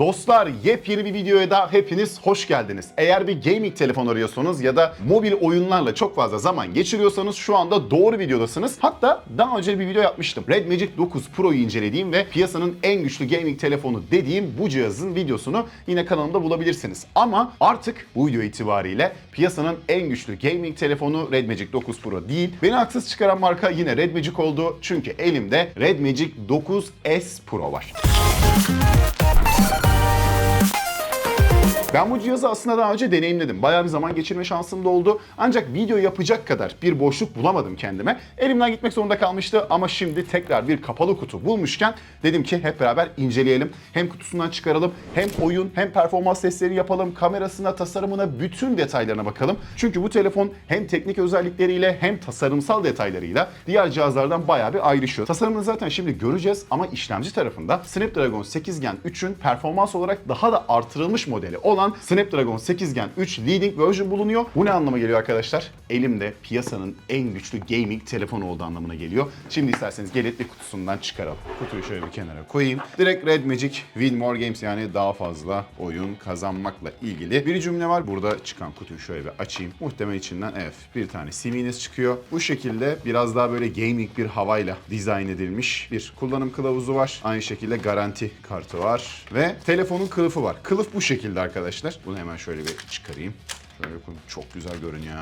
Dostlar yepyeni bir videoya da hepiniz hoş geldiniz. Eğer bir gaming telefon arıyorsanız ya da mobil oyunlarla çok fazla zaman geçiriyorsanız şu anda doğru videodasınız. Hatta daha önce bir video yapmıştım. Red Magic 9 Pro'yu incelediğim ve piyasanın en güçlü gaming telefonu dediğim bu cihazın videosunu yine kanalımda bulabilirsiniz. Ama artık bu video itibariyle piyasanın en güçlü gaming telefonu Red Magic 9 Pro değil. Beni haksız çıkaran marka yine Red Magic oldu. Çünkü elimde Red Magic 9S Pro var. Ben bu cihazı aslında daha önce deneyimledim. Bayağı bir zaman geçirme şansım da oldu. Ancak video yapacak kadar bir boşluk bulamadım kendime. Elimden gitmek zorunda kalmıştı ama şimdi tekrar bir kapalı kutu bulmuşken dedim ki hep beraber inceleyelim. Hem kutusundan çıkaralım, hem oyun, hem performans testleri yapalım, kamerasına, tasarımına, bütün detaylarına bakalım. Çünkü bu telefon hem teknik özellikleriyle hem tasarımsal detaylarıyla diğer cihazlardan bayağı bir ayrışıyor. Tasarımını zaten şimdi göreceğiz ama işlemci tarafında Snapdragon 8 Gen 3'ün performans olarak daha da artırılmış modeli olan Snapdragon 8 Gen 3 Leading Version bulunuyor. Bu ne anlama geliyor arkadaşlar? Elimde piyasanın en güçlü gaming telefonu olduğu anlamına geliyor. Şimdi isterseniz gelin bir kutusundan çıkaralım. Kutuyu şöyle bir kenara koyayım. Direkt Red Magic Win More Games yani daha fazla oyun kazanmakla ilgili bir cümle var. Burada çıkan kutuyu şöyle bir açayım. Muhtemelen içinden evet bir tane siminiz çıkıyor. Bu şekilde biraz daha böyle gaming bir havayla dizayn edilmiş bir kullanım kılavuzu var. Aynı şekilde garanti kartı var ve telefonun kılıfı var. Kılıf bu şekilde arkadaşlar. Bunu hemen şöyle bir çıkarayım. Şöyle. Çok güzel görünüyor.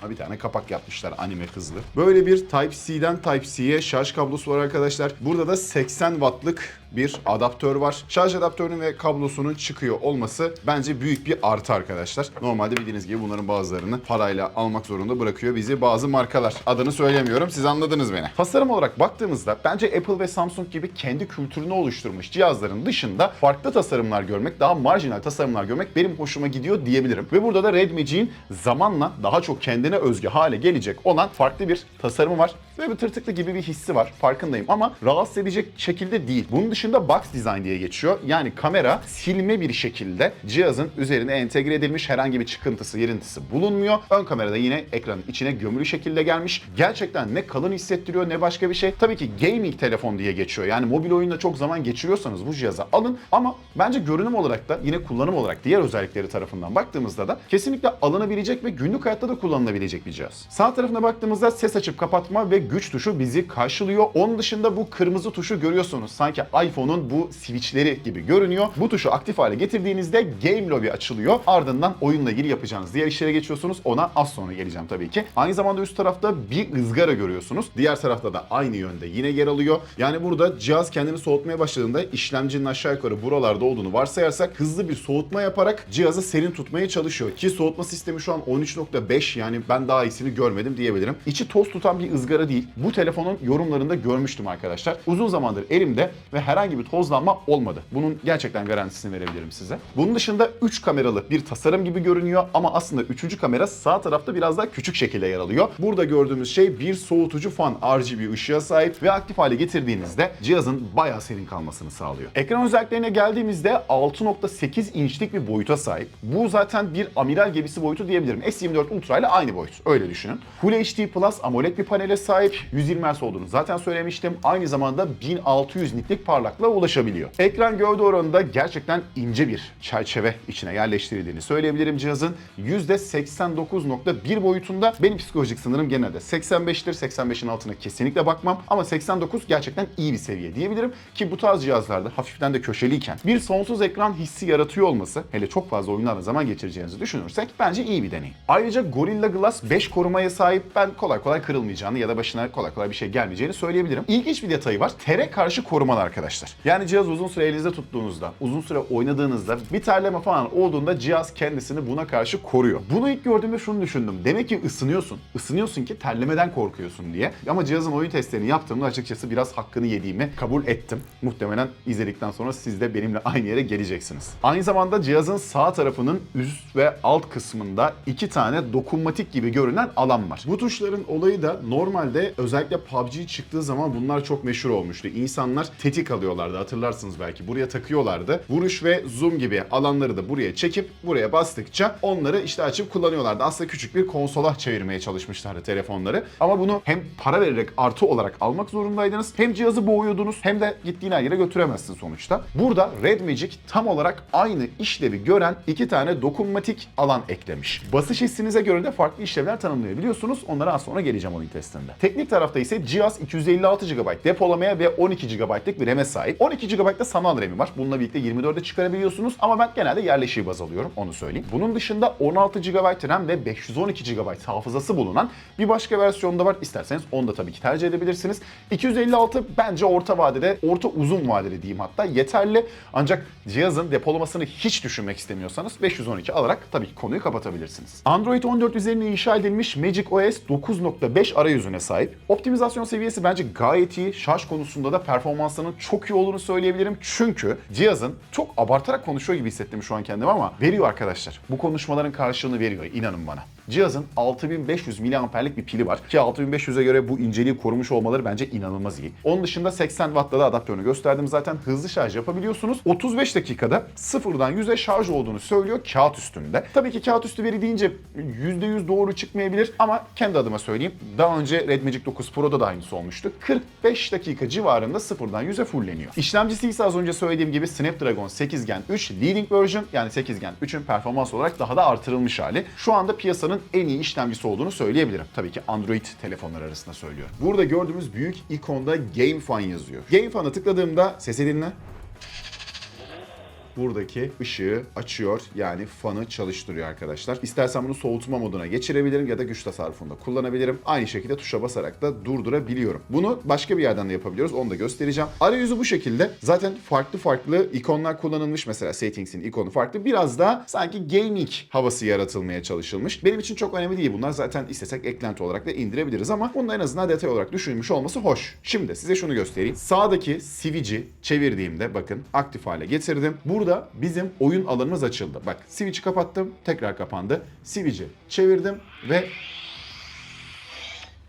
Ha, bir tane kapak yapmışlar anime hızlı. Böyle bir Type-C'den Type-C'ye şarj kablosu var arkadaşlar. Burada da 80 wattlık bir adaptör var. Şarj adaptörünün ve kablosunun çıkıyor olması bence büyük bir artı arkadaşlar. Normalde bildiğiniz gibi bunların bazılarını parayla almak zorunda bırakıyor bizi bazı markalar. Adını söylemiyorum siz anladınız beni. Tasarım olarak baktığımızda bence Apple ve Samsung gibi kendi kültürünü oluşturmuş cihazların dışında farklı tasarımlar görmek, daha marjinal tasarımlar görmek benim hoşuma gidiyor diyebilirim. Ve burada da Red Magic'in zamanla daha çok kendine özgü hale gelecek olan farklı bir tasarımı var. Ve bir tırtıklı gibi bir hissi var farkındayım ama rahatsız edecek şekilde değil. Bunun dışında box design diye geçiyor. Yani kamera silme bir şekilde cihazın üzerine entegre edilmiş herhangi bir çıkıntısı, yerintisi bulunmuyor. Ön kamerada yine ekranın içine gömülü şekilde gelmiş. Gerçekten ne kalın hissettiriyor ne başka bir şey. Tabii ki gaming telefon diye geçiyor. Yani mobil oyunda çok zaman geçiriyorsanız bu cihaza alın ama bence görünüm olarak da yine kullanım olarak diğer özellikleri tarafından baktığımızda da kesinlikle alınabilecek ve günlük hayatta da kullanılabilecek bir cihaz. Sağ tarafına baktığımızda ses açıp kapatma ve güç tuşu bizi karşılıyor. Onun dışında bu kırmızı tuşu görüyorsunuz. Sanki iPhone'un bu switchleri gibi görünüyor. Bu tuşu aktif hale getirdiğinizde Game Lobby açılıyor. Ardından oyunla ilgili yapacağınız diğer işlere geçiyorsunuz. Ona az sonra geleceğim tabii ki. Aynı zamanda üst tarafta bir ızgara görüyorsunuz. Diğer tarafta da aynı yönde yine yer alıyor. Yani burada cihaz kendini soğutmaya başladığında işlemcinin aşağı yukarı buralarda olduğunu varsayarsak hızlı bir soğutma yaparak cihazı serin tutmaya çalışıyor. Ki soğutma sistemi şu an 13.5 yani ben daha iyisini görmedim diyebilirim. İçi toz tutan bir ızgara değil. Bu telefonun yorumlarında görmüştüm arkadaşlar. Uzun zamandır elimde ve herhangi bir tozlanma olmadı. Bunun gerçekten garantisini verebilirim size. Bunun dışında 3 kameralı bir tasarım gibi görünüyor ama aslında 3. kamera sağ tarafta biraz daha küçük şekilde yer alıyor. Burada gördüğümüz şey bir soğutucu fan RGB ışığa sahip ve aktif hale getirdiğinizde cihazın bayağı serin kalmasını sağlıyor. Ekran özelliklerine geldiğimizde 6.8 inçlik bir boyuta sahip. Bu zaten bir amiral gemisi boyutu diyebilirim. S24 Ultra ile aynı boyut. Öyle düşünün. Full HD Plus AMOLED bir panele sahip. 120 Hz olduğunu zaten söylemiştim. Aynı zamanda 1600 nitlik parlaklığa ulaşabiliyor. Ekran gövde oranında gerçekten ince bir çerçeve içine yerleştirildiğini söyleyebilirim cihazın. %89.1 boyutunda. Benim psikolojik sınırım genelde 85'tir. 85'in altına kesinlikle bakmam. Ama 89 gerçekten iyi bir seviye diyebilirim. Ki bu tarz cihazlarda hafiften de köşeliyken bir sonsuz ekran hissi yaratıyor olması hele çok fazla oyunlarla zaman geçireceğinizi düşünürsek bence iyi bir deneyim. Ayrıca Gorilla Glass 5 korumaya sahip ben kolay kolay kırılmayacağını ya da başına kolay kolay bir şey gelmeyeceğini söyleyebilirim. İlginç bir detayı var. Tere karşı korumalı arkadaşlar. Yani cihaz uzun süre elinizde tuttuğunuzda, uzun süre oynadığınızda bir terleme falan olduğunda cihaz kendisini buna karşı koruyor. Bunu ilk gördüğümde şunu düşündüm. Demek ki ısınıyorsun. Isınıyorsun ki terlemeden korkuyorsun diye. Ama cihazın oyun testlerini yaptığımda açıkçası biraz hakkını yediğimi kabul ettim. Muhtemelen izledikten sonra siz de benimle aynı yere geleceksiniz. Aynı zamanda cihazın sağ tarafının üst ve alt kısmında iki tane dokunmatik gibi görünen alan var. Bu tuşların olayı da normalde özellikle PUBG çıktığı zaman bunlar çok meşhur olmuştu. İnsanlar tetik alıyor alıyorlardı hatırlarsınız belki. Buraya takıyorlardı. Vuruş ve zoom gibi alanları da buraya çekip buraya bastıkça onları işte açıp kullanıyorlardı. Aslında küçük bir konsola çevirmeye çalışmışlardı telefonları. Ama bunu hem para vererek artı olarak almak zorundaydınız. Hem cihazı boğuyordunuz hem de gittiğin her yere götüremezsin sonuçta. Burada Red Magic tam olarak aynı işlevi gören iki tane dokunmatik alan eklemiş. Basış hissinize göre de farklı işlevler tanımlayabiliyorsunuz. Onlara az sonra geleceğim oyun testinde. Teknik tarafta ise cihaz 256 GB depolamaya ve 12 GB'lık bir RAM'e sahip. 12 GB'da sanal RAM'i var. Bununla birlikte 24'e çıkarabiliyorsunuz ama ben genelde yerleşiği baz alıyorum onu söyleyeyim. Bunun dışında 16 GB RAM ve 512 GB hafızası bulunan bir başka versiyonda var. İsterseniz onu da tabii ki tercih edebilirsiniz. 256 bence orta vadede, orta uzun vadeli diyeyim hatta yeterli. Ancak cihazın depolamasını hiç düşünmek istemiyorsanız 512 alarak tabii ki konuyu kapatabilirsiniz. Android 14 üzerine inşa edilmiş Magic OS 9.5 arayüzüne sahip. Optimizasyon seviyesi bence gayet iyi. Şarj konusunda da performansının çok iyi olduğunu söyleyebilirim. Çünkü cihazın çok abartarak konuşuyor gibi hissettim şu an kendimi ama veriyor arkadaşlar. Bu konuşmaların karşılığını veriyor inanın bana. Cihazın 6500 miliamperlik bir pili var ki 6500'e göre bu inceliği korumuş olmaları bence inanılmaz iyi. Onun dışında 80 Watt'ta da adaptörünü gösterdim zaten hızlı şarj yapabiliyorsunuz. 35 dakikada sıfırdan 100'e şarj olduğunu söylüyor kağıt üstünde. Tabii ki kağıt üstü veri deyince %100 doğru çıkmayabilir ama kendi adıma söyleyeyim. Daha önce Red Magic 9 Pro'da da aynısı olmuştu. 45 dakika civarında sıfırdan 100'e fullleniyor. İşlemcisi ise az önce söylediğim gibi Snapdragon 8 Gen 3 Leading Version yani 8 Gen 3'ün performans olarak daha da artırılmış hali. Şu anda piyasanın en iyi işlemcisi olduğunu söyleyebilirim. Tabii ki Android telefonlar arasında söylüyorum. Burada gördüğümüz büyük ikonda GameFun yazıyor. GameFun'a tıkladığımda sesi dinle buradaki ışığı açıyor yani fanı çalıştırıyor arkadaşlar. İstersen bunu soğutma moduna geçirebilirim ya da güç tasarrufunda kullanabilirim. Aynı şekilde tuşa basarak da durdurabiliyorum. Bunu başka bir yerden de yapabiliyoruz. Onu da göstereceğim. Arayüzü bu şekilde. Zaten farklı farklı ikonlar kullanılmış. Mesela Settings'in ikonu farklı. Biraz daha sanki gaming havası yaratılmaya çalışılmış. Benim için çok önemli değil bunlar. Zaten istesek eklenti olarak da indirebiliriz ama bunun en azından detay olarak düşünülmüş olması hoş. Şimdi size şunu göstereyim. Sağdaki switch'i çevirdiğimde bakın aktif hale getirdim. Burada bizim oyun alanımız açıldı. Bak switch'i kapattım, tekrar kapandı. Switch'i çevirdim ve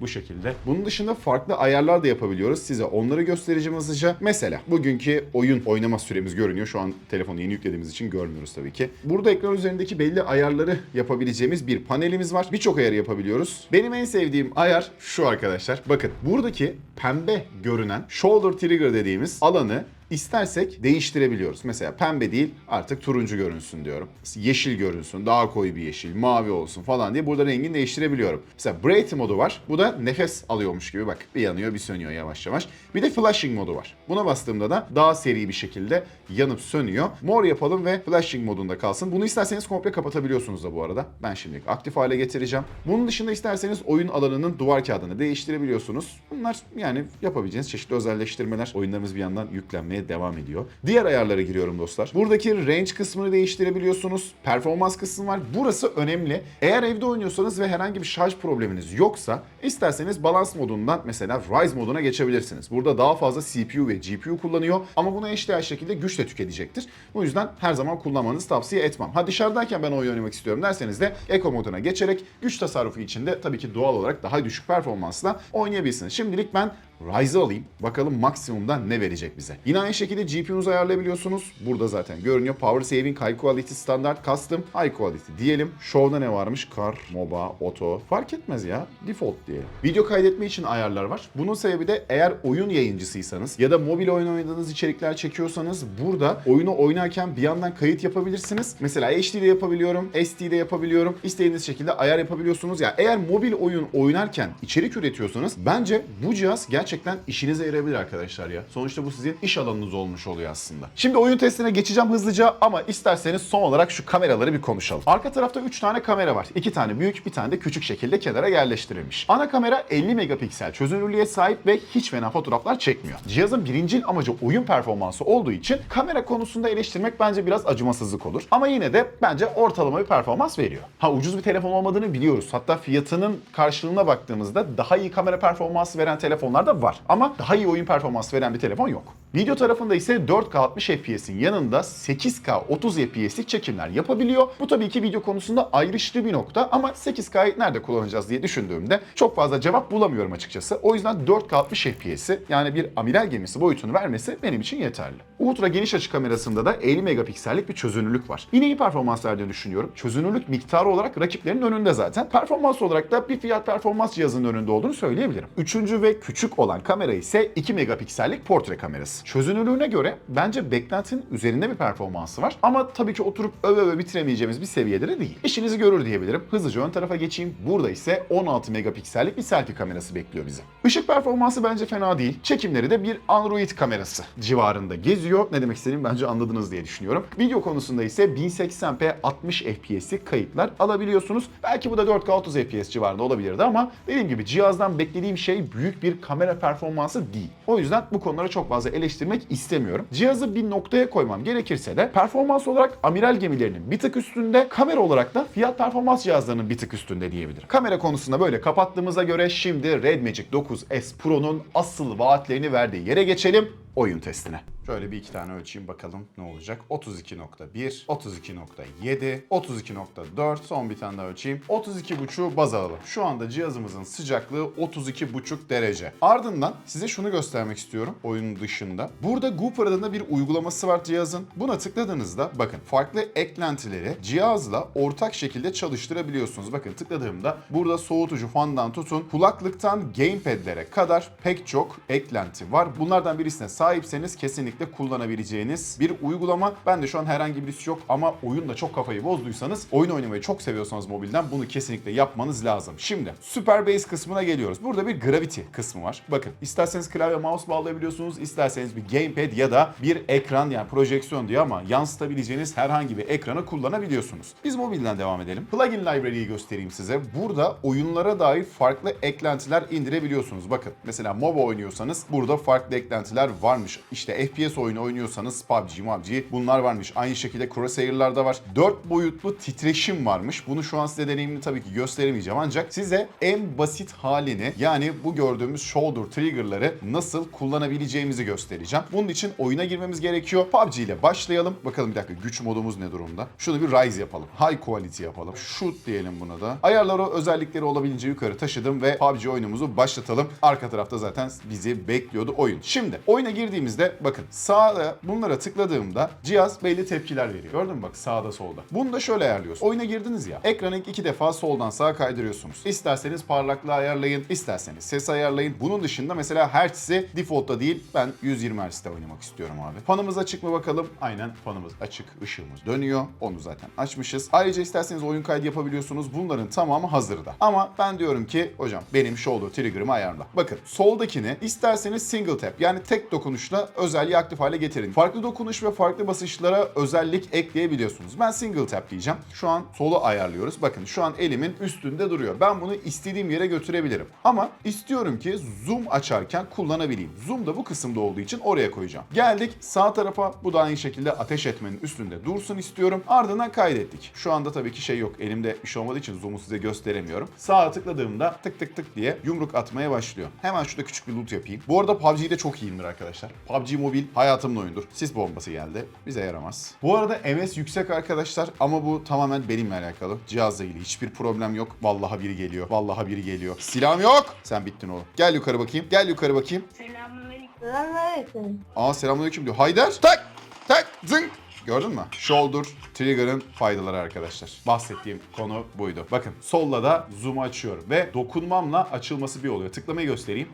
bu şekilde. Bunun dışında farklı ayarlar da yapabiliyoruz. Size onları göstereceğim hızlıca. Mesela bugünkü oyun oynama süremiz görünüyor. Şu an telefonu yeni yüklediğimiz için görmüyoruz tabii ki. Burada ekran üzerindeki belli ayarları yapabileceğimiz bir panelimiz var. Birçok ayarı yapabiliyoruz. Benim en sevdiğim ayar şu arkadaşlar. Bakın buradaki pembe görünen shoulder trigger dediğimiz alanı İstersek değiştirebiliyoruz. Mesela pembe değil artık turuncu görünsün diyorum. Yeşil görünsün, daha koyu bir yeşil, mavi olsun falan diye burada rengini değiştirebiliyorum. Mesela bright modu var. Bu da nefes alıyormuş gibi bak. Bir yanıyor bir sönüyor yavaş yavaş. Bir de flashing modu var. Buna bastığımda da daha seri bir şekilde yanıp sönüyor. Mor yapalım ve flashing modunda kalsın. Bunu isterseniz komple kapatabiliyorsunuz da bu arada. Ben şimdilik aktif hale getireceğim. Bunun dışında isterseniz oyun alanının duvar kağıdını değiştirebiliyorsunuz. Bunlar yani yapabileceğiniz çeşitli özelleştirmeler. Oyunlarımız bir yandan yüklenmeye devam ediyor. Diğer ayarlara giriyorum dostlar. Buradaki range kısmını değiştirebiliyorsunuz. Performans kısmı var. Burası önemli. Eğer evde oynuyorsanız ve herhangi bir şarj probleminiz yoksa isterseniz balans modundan mesela Rise moduna geçebilirsiniz. Burada daha fazla CPU ve GPU kullanıyor ama buna eşdeğer şekilde güç de tüketecektir. Bu yüzden her zaman kullanmanızı tavsiye etmem. Ha dışarıdayken ben oyun oynamak istiyorum derseniz de Eco moduna geçerek güç tasarrufu içinde tabii ki doğal olarak daha düşük performansla oynayabilirsiniz. Şimdilik ben Ryze'ı alayım. Bakalım maksimumda ne verecek bize. Yine aynı şekilde GPU'nuzu ayarlayabiliyorsunuz. Burada zaten görünüyor. Power Saving, High Quality, Standard, Custom, High Quality diyelim. Show'da ne varmış? Car, MOBA, Auto. Fark etmez ya. Default diyelim. Video kaydetme için ayarlar var. Bunun sebebi de eğer oyun yayıncısıysanız ya da mobil oyun oynadığınız içerikler çekiyorsanız burada oyunu oynarken bir yandan kayıt yapabilirsiniz. Mesela HD'de yapabiliyorum, SD'de yapabiliyorum. İstediğiniz şekilde ayar yapabiliyorsunuz. Ya eğer mobil oyun oynarken içerik üretiyorsanız bence bu cihaz gerçekten işinize yarayabilir arkadaşlar ya. Sonuçta bu sizin iş alanınız olmuş oluyor aslında. Şimdi oyun testine geçeceğim hızlıca ama isterseniz son olarak şu kameraları bir konuşalım. Arka tarafta 3 tane kamera var. 2 tane büyük, bir tane de küçük şekilde kenara yerleştirilmiş. Ana kamera 50 megapiksel çözünürlüğe sahip ve hiç fena fotoğraflar çekmiyor. Cihazın birincil amacı oyun performansı olduğu için kamera konusunda eleştirmek bence biraz acımasızlık olur. Ama yine de bence ortalama bir performans veriyor. Ha ucuz bir telefon olmadığını biliyoruz. Hatta fiyatının karşılığına baktığımızda daha iyi kamera performansı veren telefonlar da var. Ama daha iyi oyun performansı veren bir telefon yok. Video tarafında ise 4K 60 FPS'in yanında 8K 30 FPS'lik çekimler yapabiliyor. Bu tabii ki video konusunda ayrıştığı bir nokta ama 8K'yı nerede kullanacağız diye düşündüğümde çok fazla cevap bulamıyorum açıkçası. O yüzden 4K 60 FPS'i yani bir amiral gemisi boyutunu vermesi benim için yeterli. Ultra geniş açı kamerasında da 50 megapiksellik bir çözünürlük var. Yine iyi performans verdiğini düşünüyorum. Çözünürlük miktarı olarak rakiplerin önünde zaten. Performans olarak da bir fiyat performans cihazının önünde olduğunu söyleyebilirim. Üçüncü ve küçük olan kamera ise 2 megapiksellik portre kamerası. Çözünürlüğüne göre bence beklentinin üzerinde bir performansı var. Ama tabii ki oturup öve öve bitiremeyeceğimiz bir seviyede de değil. İşinizi görür diyebilirim. Hızlıca ön tarafa geçeyim. Burada ise 16 megapiksellik bir selfie kamerası bekliyor bizi. Işık performansı bence fena değil. Çekimleri de bir Android kamerası civarında geziyor. Ne demek istediğimi bence anladınız diye düşünüyorum. Video konusunda ise 1080p 60 FPS'lik kayıtlar alabiliyorsunuz. Belki bu da 4K 30 FPS civarında olabilirdi ama dediğim gibi cihazdan beklediğim şey büyük bir kamera performansı değil. O yüzden bu konuları çok fazla eleştirmek istemiyorum. Cihazı bir noktaya koymam gerekirse de performans olarak amiral gemilerinin bir tık üstünde, kamera olarak da fiyat performans cihazlarının bir tık üstünde diyebilirim. Kamera konusunda böyle kapattığımıza göre şimdi Red Magic 9S Pro'nun asıl vaatlerini verdiği yere geçelim oyun testine. Şöyle bir iki tane ölçeyim bakalım ne olacak. 32.1, 32.7, 32.4 son bir tane daha ölçeyim. 32.5'u baz alalım. Şu anda cihazımızın sıcaklığı 32.5 derece. Ardından size şunu göstermek istiyorum oyunun dışında. Burada Gooper adında bir uygulaması var cihazın. Buna tıkladığınızda bakın farklı eklentileri cihazla ortak şekilde çalıştırabiliyorsunuz. Bakın tıkladığımda burada soğutucu fandan tutun kulaklıktan gamepad'lere kadar pek çok eklenti var. Bunlardan birisine sahipseniz kesinlikle kullanabileceğiniz bir uygulama. Ben de şu an herhangi birisi yok ama oyunda çok kafayı bozduysanız, oyun oynamayı çok seviyorsanız mobilden bunu kesinlikle yapmanız lazım. Şimdi Super Bass kısmına geliyoruz. Burada bir Gravity kısmı var. Bakın isterseniz klavye mouse bağlayabiliyorsunuz, isterseniz bir gamepad ya da bir ekran yani projeksiyon diye ama yansıtabileceğiniz herhangi bir ekranı kullanabiliyorsunuz. Biz mobilden devam edelim. Plugin Library'yi göstereyim size. Burada oyunlara dair farklı eklentiler indirebiliyorsunuz. Bakın mesela MOBA oynuyorsanız burada farklı eklentiler varmış. İşte FPS oyunu oynuyorsanız PUBG, MUBG bunlar varmış. Aynı şekilde Crosshair'larda var. 4 boyutlu titreşim varmış. Bunu şu an size deneyimini tabii ki gösteremeyeceğim ancak size en basit halini yani bu gördüğümüz shoulder trigger'ları nasıl kullanabileceğimizi göstereceğim. Bunun için oyuna girmemiz gerekiyor. PUBG ile başlayalım. Bakalım bir dakika güç modumuz ne durumda? Şunu bir Rise yapalım. High quality yapalım. Shoot diyelim buna da. Ayarları özellikleri olabildiğince yukarı taşıdım ve PUBG oyunumuzu başlatalım. Arka tarafta zaten bizi bekliyordu oyun. Şimdi oyuna girdiğimizde bakın sağda bunlara tıkladığımda cihaz belli tepkiler veriyor. Gördün mü bak sağda solda. Bunu da şöyle ayarlıyorsun. Oyuna girdiniz ya. Ekranı iki defa soldan sağa kaydırıyorsunuz. İsterseniz parlaklığı ayarlayın, isterseniz ses ayarlayın. Bunun dışında mesela Hertz'i default'ta değil ben 120 Hz'de oynamak istiyorum abi. Fanımız açık mı bakalım? Aynen fanımız açık. ışığımız dönüyor. Onu zaten açmışız. Ayrıca isterseniz oyun kaydı yapabiliyorsunuz. Bunların tamamı hazırda. Ama ben diyorum ki hocam benim shoulder trigger'ımı ayarla. Bakın soldakini isterseniz single tap yani tek dokunuşla özelliği aktif hale getirin. Farklı dokunuş ve farklı basışlara özellik ekleyebiliyorsunuz. Ben single tap diyeceğim. Şu an solu ayarlıyoruz. Bakın şu an elimin üstünde duruyor. Ben bunu istediğim yere götürebilirim. Ama istiyorum ki zoom açarken kullanabileyim. Zoom da bu kısımda olduğu için oraya koyacağım. Geldik sağ tarafa. Bu da aynı şekilde ateş etmenin üstünde dursun istiyorum. Ardından kaydettik. Şu anda tabii ki şey yok. Elimde bir şey olmadığı için zoom'u size gösteremiyorum. Sağa tıkladığımda tık tık tık diye yumruk atmaya başlıyor. Hemen şurada küçük bir loot yapayım. Bu arada PUBG'de çok iyiyimdir arkadaşlar. PUBG Mobile hayatımın oyundur. Sis bombası geldi. Bize yaramaz. Bu arada MS yüksek arkadaşlar ama bu tamamen benimle alakalı. Cihazla ilgili hiçbir problem yok. Vallahi biri geliyor. Vallahi biri geliyor. Silahım yok. Sen bittin oğlum. Gel yukarı bakayım. Gel yukarı bakayım. Selamünaleyküm. Selamünaleyküm. Aa selamünaleyküm diyor. Haydar. Tak. Tak. Zınk. Gördün mü? Shoulder trigger'ın faydaları arkadaşlar. Bahsettiğim konu buydu. Bakın solla da zoom'u açıyorum ve dokunmamla açılması bir oluyor. Tıklamayı göstereyim.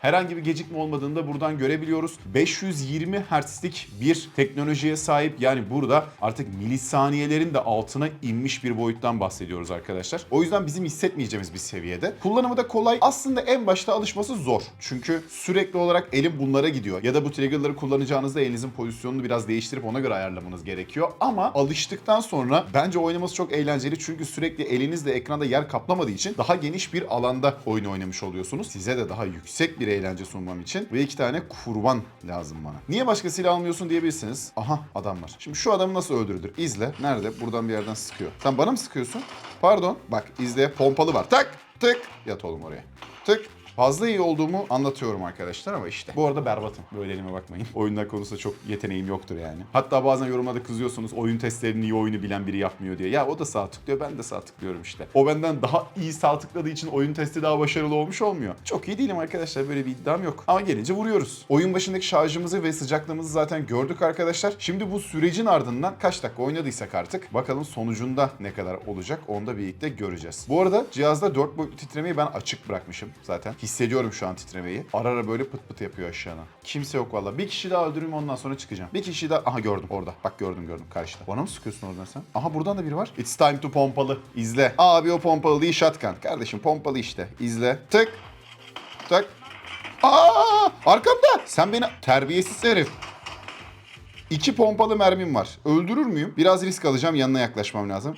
Herhangi bir gecikme olmadığını da buradan görebiliyoruz. 520 Hz'lik bir teknolojiye sahip. Yani burada artık milisaniyelerin de altına inmiş bir boyuttan bahsediyoruz arkadaşlar. O yüzden bizim hissetmeyeceğimiz bir seviyede. Kullanımı da kolay. Aslında en başta alışması zor. Çünkü sürekli olarak elim bunlara gidiyor. Ya da bu triggerları kullanacağınızda elinizin pozisyonunu biraz değiştirip ona göre ayarlamanız gerekiyor. Ama alıştıktan sonra bence oynaması çok eğlenceli. Çünkü sürekli elinizle ekranda yer kaplamadığı için daha geniş bir alanda oyun oynamış oluyorsunuz. Size de daha yüksek bir eğlence sunmam için ve iki tane kurban lazım bana. Niye başka silah almıyorsun diyebilirsiniz. Aha adam var. Şimdi şu adamı nasıl öldürülür? İzle. Nerede? Buradan bir yerden sıkıyor. Sen bana mı sıkıyorsun? Pardon. Bak izle. Pompalı var. Tak tık. Yat oğlum oraya. Tık Fazla iyi olduğumu anlatıyorum arkadaşlar ama işte. Bu arada berbatım. Böyle elime bakmayın. Oyunlar konusunda çok yeteneğim yoktur yani. Hatta bazen yorumlarda kızıyorsunuz oyun testlerini iyi oyunu bilen biri yapmıyor diye. Ya o da sağ tıklıyor ben de sağ tıklıyorum işte. O benden daha iyi sağ tıkladığı için oyun testi daha başarılı olmuş olmuyor. Çok iyi değilim arkadaşlar böyle bir iddiam yok. Ama gelince vuruyoruz. Oyun başındaki şarjımızı ve sıcaklığımızı zaten gördük arkadaşlar. Şimdi bu sürecin ardından kaç dakika oynadıysak artık bakalım sonucunda ne kadar olacak onu da birlikte göreceğiz. Bu arada cihazda 4 boyutlu titremeyi ben açık bırakmışım zaten. Hissediyorum şu an titremeyi. Ara ara böyle pıt pıt yapıyor aşağıdan. Kimse yok valla. Bir kişi daha öldürürüm ondan sonra çıkacağım. Bir kişi daha... Aha gördüm orada. Bak gördüm gördüm karşıda. Bana mı sıkıyorsun oradan sen? Aha buradan da biri var. It's time to pompalı. İzle. Abi o pompalı değil shotgun. Kardeşim pompalı işte. İzle. Tık. Tık. Aa! Arkamda. Sen beni terbiyesiz herif. İki pompalı mermim var. Öldürür müyüm? Biraz risk alacağım. Yanına yaklaşmam lazım.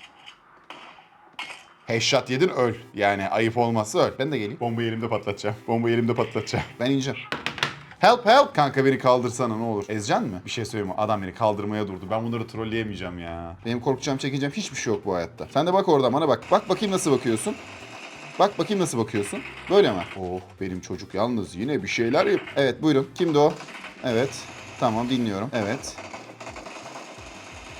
Headshot yedin öl. Yani ayıp olmazsa öl. Ben de geleyim. Bombayı elimde patlatacağım. Bombayı elimde patlatacağım. Ben ineceğim. Help help. Kanka beni kaldırsana ne olur. Ezeceksin mi? Bir şey söyleyeyim mi? Adam beni kaldırmaya durdu. Ben bunları trolleyemeyeceğim ya. Benim korkacağım çekineceğim hiçbir şey yok bu hayatta. Sen de bak oradan bana bak. Bak bakayım nasıl bakıyorsun. Bak bakayım nasıl bakıyorsun. Böyle mi? Oh benim çocuk yalnız yine bir şeyler yap. Evet buyurun. Kimdi o? Evet. Tamam dinliyorum. Evet.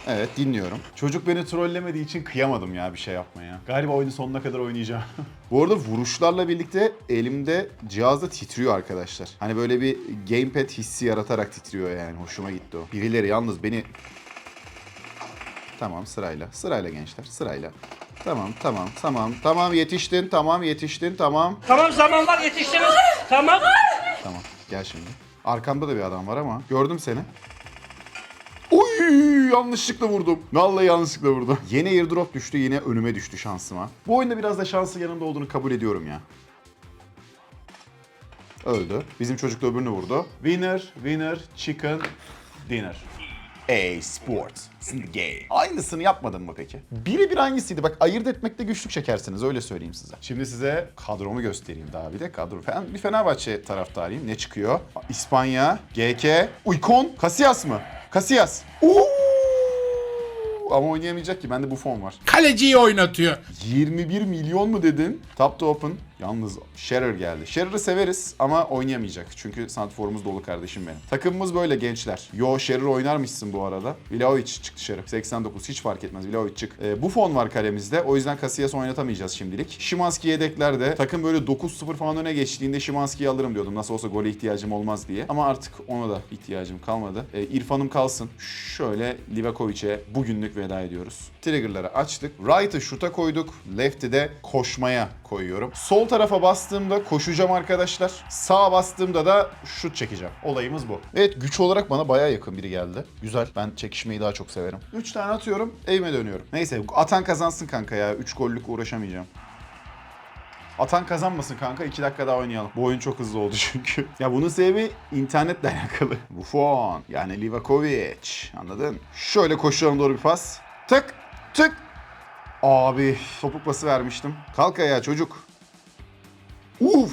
Evet dinliyorum. Çocuk beni trollemediği için kıyamadım ya bir şey yapmaya. Galiba oyunu sonuna kadar oynayacağım. Bu arada vuruşlarla birlikte elimde cihazda titriyor arkadaşlar. Hani böyle bir gamepad hissi yaratarak titriyor yani. Hoşuma gitti o. Birileri yalnız beni... Tamam sırayla. Sırayla gençler sırayla. Tamam tamam tamam tamam yetiştin tamam yetiştin tamam. Tamam zamanlar yetiştiniz. Tamam. Tamam gel şimdi. Arkamda da bir adam var ama gördüm seni. Yanlışlıkla vurdum. Vallahi yanlışlıkla vurdum. Yeni airdrop düştü yine önüme düştü şansıma. Bu oyunda biraz da şansın yanında olduğunu kabul ediyorum ya. Öldü. Bizim çocuk da öbürünü vurdu. Winner, winner, chicken, dinner. A Sports. It's the game. Aynısını yapmadın mı peki? Birebir aynısıydı. Bak ayırt etmekte güçlük çekersiniz öyle söyleyeyim size. Şimdi size kadromu göstereyim daha bir de. Kadro. Ben bir Fenerbahçe taraftarıyım. Ne çıkıyor? İspanya, GK, Uykon, Casillas mı? Casillas. Ama oynayamayacak ki. Bende Buffon var. Kaleciyi oynatıyor. 21 milyon mu dedin? Top to open. Yalnız Scherer geldi. Scherer'ı severiz ama oynayamayacak. Çünkü santrforumuz dolu kardeşim benim. Takımımız böyle gençler. Yo Scherer oynarmışsın bu arada. Vlahovic çık dışarı. 89 hiç fark etmez. Vlahovic çık. Ee, Buffon var kalemizde. O yüzden Casillas oynatamayacağız şimdilik. Şimanski yedeklerde. Takım böyle 9-0 falan öne geçtiğinde Şimanski'yi alırım diyordum. Nasıl olsa gole ihtiyacım olmaz diye. Ama artık ona da ihtiyacım kalmadı. Ee, İrfan'ım kalsın. Şöyle Livakovic'e bugünlük veda ediyoruz. Trigger'ları açtık. Right'ı şuta koyduk. Left'i de koşmaya koyuyorum. Sol tarafa bastığımda koşacağım arkadaşlar. Sağa bastığımda da şut çekeceğim. Olayımız bu. Evet güç olarak bana baya yakın biri geldi. Güzel. Ben çekişmeyi daha çok severim. 3 tane atıyorum. Evime dönüyorum. Neyse atan kazansın kanka ya. 3 gollük uğraşamayacağım. Atan kazanmasın kanka. 2 dakika daha oynayalım. Bu oyun çok hızlı oldu çünkü. ya bunun sebebi internetle alakalı. Buffon. Yani Livakovic. Anladın? Şöyle koşuyorum doğru bir pas. Tık tık. Abi topuk pası vermiştim. Kalk ayağa çocuk. Uf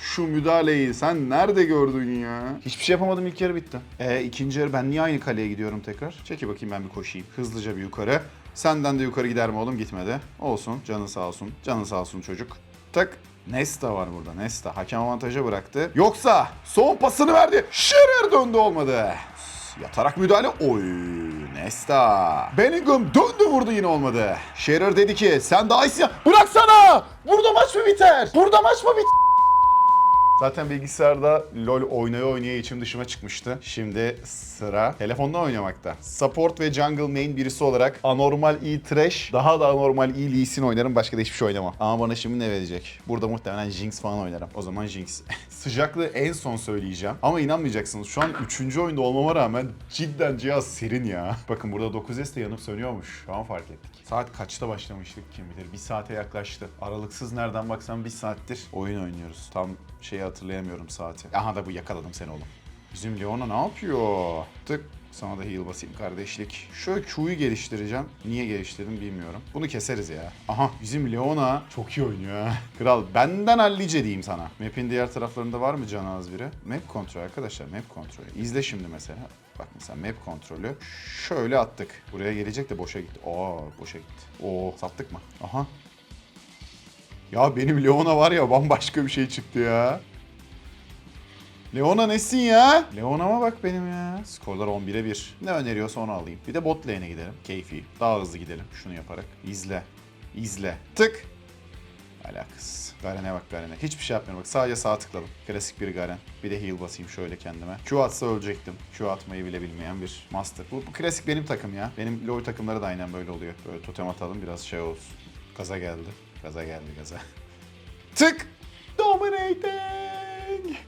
şu müdahaleyi sen nerede gördün ya? Hiçbir şey yapamadım ilk yarı bitti. E ikinci yarı ben niye aynı kaleye gidiyorum tekrar? Çeki bakayım ben bir koşayım. Hızlıca bir yukarı. Senden de yukarı gider mi oğlum? Gitmedi. Olsun. Canın sağ olsun. Canın sağ olsun çocuk. Tak. Nesta var burada. Nesta. Hakem avantaja bıraktı. Yoksa son pasını verdi. Şerer döndü olmadı. Yatarak müdahale. Oy Nesta. Bellingham döndü vurdu yine olmadı. Shearer dedi ki sen daha iyisin. Bıraksana. Burada maç mı biter? Burada maç mı biter? Zaten bilgisayarda LoL oynaya oynaya içim dışıma çıkmıştı. Şimdi sıra telefonda oynamakta. Support ve jungle main birisi olarak anormal iyi trash, daha da anormal iyi Lee Sin oynarım. Başka da hiçbir şey oynamam. Ama bana şimdi ne verecek? Burada muhtemelen Jinx falan oynarım. O zaman Jinx. Sıcaklığı en son söyleyeceğim. Ama inanmayacaksınız. Şu an 3. oyunda olmama rağmen cidden cihaz serin ya. Bakın burada 9S de yanıp sönüyormuş. Şu an fark ettik. Saat kaçta başlamıştık kim bilir. Bir saate yaklaştı. Aralıksız nereden baksan bir saattir oyun oynuyoruz. Tam şeyi hatırlayamıyorum saati. Aha da bu yakaladım seni oğlum. Bizim Leona ne yapıyor? Tık. Sana da heal basayım kardeşlik. Şöyle Q'yu geliştireceğim. Niye geliştirdim bilmiyorum. Bunu keseriz ya. Aha bizim Leona çok iyi oynuyor ha. Kral benden hallice diyeyim sana. Map'in diğer taraflarında var mı canı az biri? Map kontrol arkadaşlar map kontrolü. İzle şimdi mesela. Bak mesela map kontrolü. Şöyle attık. Buraya gelecek de boşa gitti. Oo boşa gitti. Oo sattık mı? Aha Ya benim Leona var ya bambaşka bir şey çıktı ya. Leona nesin ya? Leona'ma bak benim ya. Skorlar 11'e 1. Ne öneriyorsa onu alayım. Bir de bot lane'e gidelim. Keyfi. Daha hızlı gidelim. Şunu yaparak. İzle. İzle. Tık. Alakası. Garen'e bak Garen'e. Hiçbir şey yapmıyorum. Bak sadece sağ tıkladım. Klasik bir Garen. Bir de heal basayım şöyle kendime. Q atsa ölecektim. Q atmayı bile bilmeyen bir master. Bu, bu klasik benim takım ya. Benim LoL takımları da aynen böyle oluyor. Böyle totem atalım biraz şey olsun. Gaza geldi. Gaza geldi gaza. Tık! Dominating!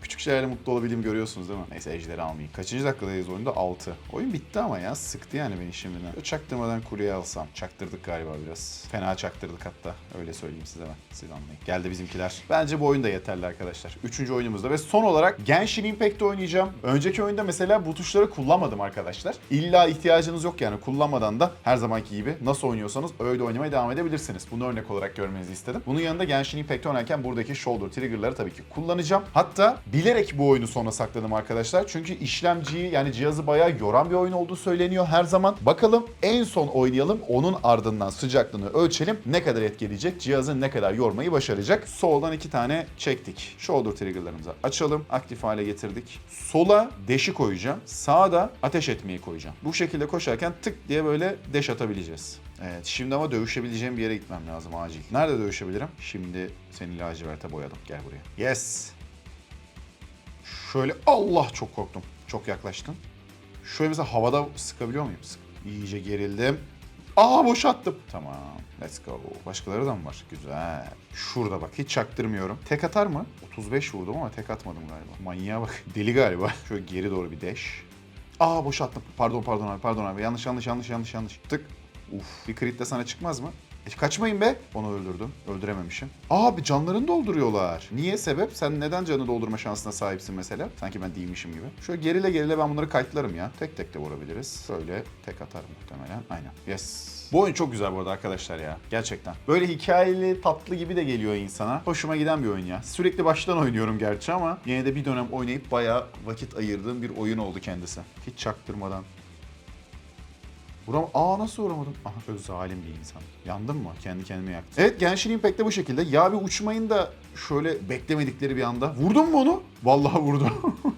Küçük şeylerle mutlu olabildiğimi görüyorsunuz değil mi? Neyse ejderi almayayım. Kaçıncı dakikadayız oyunda? 6. Oyun bitti ama ya. Sıktı yani beni şimdiden. Böyle Çaktırmadan kuleye alsam. Çaktırdık galiba biraz. Fena çaktırdık hatta. Öyle söyleyeyim size ben. Siz anlayın. Geldi bizimkiler. Bence bu oyun da yeterli arkadaşlar. Üçüncü oyunumuzda ve son olarak Genshin Impact'te oynayacağım. Önceki oyunda mesela bu tuşları kullanmadım arkadaşlar. İlla ihtiyacınız yok yani. Kullanmadan da her zamanki gibi nasıl oynuyorsanız öyle oynamaya devam edebilirsiniz. Bunu örnek olarak görmenizi istedim. Bunun yanında Genshin Impact oynarken buradaki shoulder trigger'ları tabii ki kullanacağım. Hatta bilerek bu oyunu sona sakladım arkadaşlar. Çünkü işlemciyi yani cihazı bayağı yoran bir oyun olduğu söyleniyor her zaman. Bakalım en son oynayalım. Onun ardından sıcaklığını ölçelim. Ne kadar etkileyecek? Cihazı ne kadar yormayı başaracak? Soldan iki tane çektik. Shoulder trigger'larımızı açalım. Aktif hale getirdik. Sola deşi koyacağım. Sağda ateş etmeyi koyacağım. Bu şekilde koşarken tık diye böyle deş atabileceğiz. Evet şimdi ama dövüşebileceğim bir yere gitmem lazım acil. Nerede dövüşebilirim? Şimdi seni laciverte boyadım. Gel buraya. Yes. Şöyle Allah çok korktum. Çok yaklaştım. Şöyle mesela havada sıkabiliyor muyum? Sık. İyice gerildim. Aa boşalttım. Tamam. Let's go. Başkaları da mı var? Güzel. Şurada bak. Hiç çaktırmıyorum. Tek atar mı? 35 vurdum ama tek atmadım galiba. Manyağa bak. Deli galiba. Şöyle geri doğru bir dash. Aa boşalttım. Pardon pardon abi pardon abi. Yanlış yanlış yanlış yanlış yanlış. Tık. Uf. Bir crit de sana çıkmaz mı? E, kaçmayın be. Onu öldürdüm. Öldürememişim. Abi canlarını dolduruyorlar. Niye sebep? Sen neden canı doldurma şansına sahipsin mesela? Sanki ben değilmişim gibi. Şöyle gerile gerile ben bunları kayıtlarım ya. Tek tek de vurabiliriz. Şöyle tek atarım muhtemelen. Aynen. Yes. Bu oyun çok güzel bu arada arkadaşlar ya. Gerçekten. Böyle hikayeli, tatlı gibi de geliyor insana. Hoşuma giden bir oyun ya. Sürekli baştan oynuyorum gerçi ama yine de bir dönem oynayıp bayağı vakit ayırdığım bir oyun oldu kendisi. Hiç çaktırmadan. Vuram Aa nasıl vuramadım? Aha çok zalim bir insan. Yandım mı? Kendi kendime yaktım. Evet Genshin Impact'te bu şekilde. Ya bir uçmayın da şöyle beklemedikleri bir anda. Vurdun mu onu? Vallahi vurdum.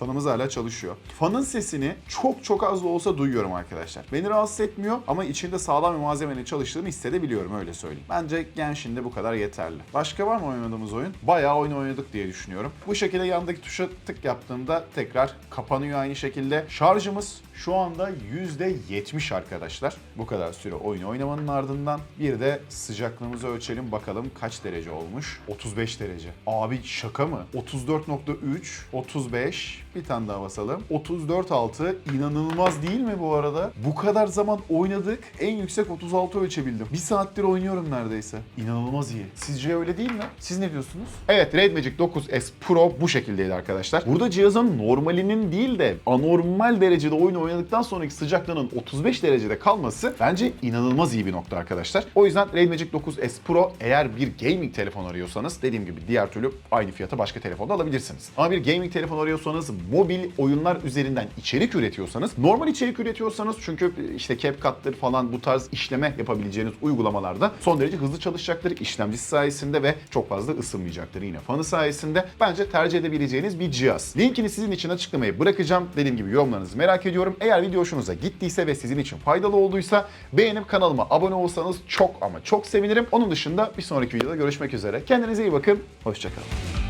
Fanımız hala çalışıyor. Fanın sesini çok çok az da olsa duyuyorum arkadaşlar. Beni rahatsız etmiyor ama içinde sağlam bir malzemenin çalıştığını hissedebiliyorum öyle söyleyeyim. Bence Genshin'de bu kadar yeterli. Başka var mı oynadığımız oyun? Bayağı oyun oynadık diye düşünüyorum. Bu şekilde yandaki tuşa tık yaptığımda tekrar kapanıyor aynı şekilde. Şarjımız şu anda %70 arkadaşlar. Bu kadar süre oyun oynamanın ardından bir de sıcaklığımızı ölçelim bakalım kaç derece olmuş. 35 derece. Abi şaka mı? 34.3, 35, bir tane daha basalım. 34.6 inanılmaz değil mi bu arada? Bu kadar zaman oynadık. En yüksek 36 ölçebildim. Bir saattir oynuyorum neredeyse. İnanılmaz iyi. Sizce öyle değil mi? Siz ne diyorsunuz? Evet Red Magic 9S Pro bu şekildeydi arkadaşlar. Burada cihazın normalinin değil de anormal derecede oyun oynadıktan sonraki sıcaklığının 35 derecede kalması bence inanılmaz iyi bir nokta arkadaşlar. O yüzden Red Magic 9S Pro eğer bir gaming telefon arıyorsanız dediğim gibi diğer türlü aynı fiyata başka telefonda alabilirsiniz. Ama bir gaming telefon arıyorsanız mobil oyunlar üzerinden içerik üretiyorsanız normal içerik üretiyorsanız çünkü işte CapCut'tır falan bu tarz işleme yapabileceğiniz uygulamalarda son derece hızlı çalışacaktır işlemcisi sayesinde ve çok fazla ısınmayacaktır yine fanı sayesinde. Bence tercih edebileceğiniz bir cihaz. Linkini sizin için açıklamaya bırakacağım. Dediğim gibi yorumlarınızı merak ediyorum. Eğer video hoşunuza gittiyse ve sizin için faydalı olduysa beğenip kanalıma abone olsanız çok ama çok sevinirim. Onun dışında bir sonraki videoda görüşmek üzere. Kendinize iyi bakın. Hoşçakalın.